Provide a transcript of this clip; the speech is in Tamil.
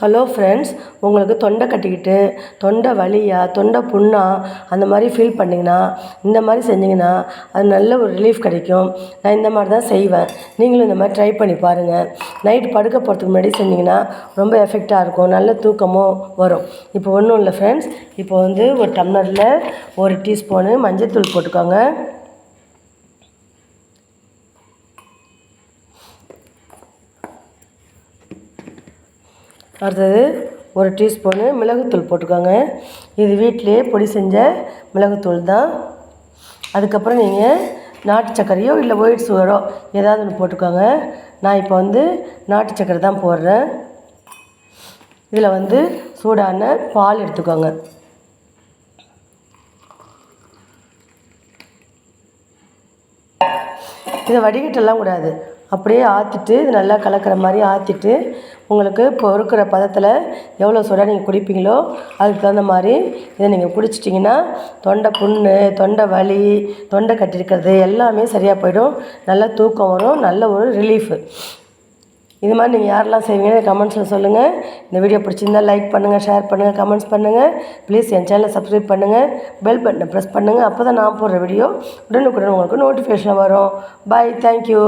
ஹலோ ஃப்ரெண்ட்ஸ் உங்களுக்கு தொண்டை கட்டிக்கிட்டு தொண்டை வலியா தொண்டை புண்ணா அந்த மாதிரி ஃபீல் பண்ணிங்கன்னா இந்த மாதிரி செஞ்சிங்கன்னா அது நல்ல ஒரு ரிலீஃப் கிடைக்கும். நான் இந்த மாதிரி தான் செய்வேன். நீங்களும் இந்த மாதிரி ட்ரை பண்ணி பாருங்கள் நைட் படுக்க போகிறதுக்கு முன்னாடி செஞ்சிங்கன்னா ரொம்ப எஃபெக்டாக இருக்கும். நல்ல தூக்கமும் வரும். இப்போ ஒன்றும் இல்லை ஃப்ரெண்ட்ஸ் இப்போ வந்து ஒரு டம்ளரில் ஒரு டீஸ்பூனு மஞ்சள்தூள் போட்டுக்கோங்க. அடுத்தது ஒரு டீஸ்பூனு மிளகுத்தூள் போட்டுக்கோங்க. இது வீட்டிலேயே பொடி செஞ்ச மிளகுத்தூள் தான். அதுக்கப்புறம் நீங்கள் நாட்டு சர்க்கரையோ இல்லை ஒயிட் சுகரோ ஏதாவது ஒன்று போட்டுக்கோங்க. நான் இப்போ வந்து நாட்டு சர்க்கரை தான் போடுறேன். இதில் வந்து சூடான பால் எடுத்துக்கோங்க. இதை வடிகட்டெல்லாம் கூடாது. அப்படியே ஆற்றிட்டு இது நல்லா கலக்கிற மாதிரி ஆற்றிட்டு உங்களுக்கு பொறுக்கிற பதத்தில் எவ்வளோ சூடாக நீங்கள் குடிப்பீங்களோ அதுக்கு தகுந்த மாதிரி இதை நீங்கள் குடிச்சிட்டிங்கன்னா தொண்டை புண்ணு தொண்டை வலி தொண்டை கட்டியிருக்கிறது எல்லாமே சரியாக போயிடும். நல்ல தூக்கம் வரும் நல்ல ஒரு ரிலீஃபு இது மாதிரி நீங்கள் யாரெல்லாம் செய்வீங்கன்னு கமெண்ட்ஸில் சொல்லுங்கள் இந்த வீடியோ பிடிச்சிருந்தா லைக் பண்ணுங்கள் ஷேர் பண்ணுங்கள் கமெண்ட்ஸ் பண்ணுங்கள் ப்ளீஸ் என் சேனலை சப்ஸ்கிரைப் பண்ணுங்கள் பெல் பட்டனை ப்ரெஸ் பண்ணுங்கள் அப்போ தான் நான் போடுற வீடியோ உடனுக்குடன் உங்களுக்கு நோட்டிஃபிகேஷன் வரும். Bye thank you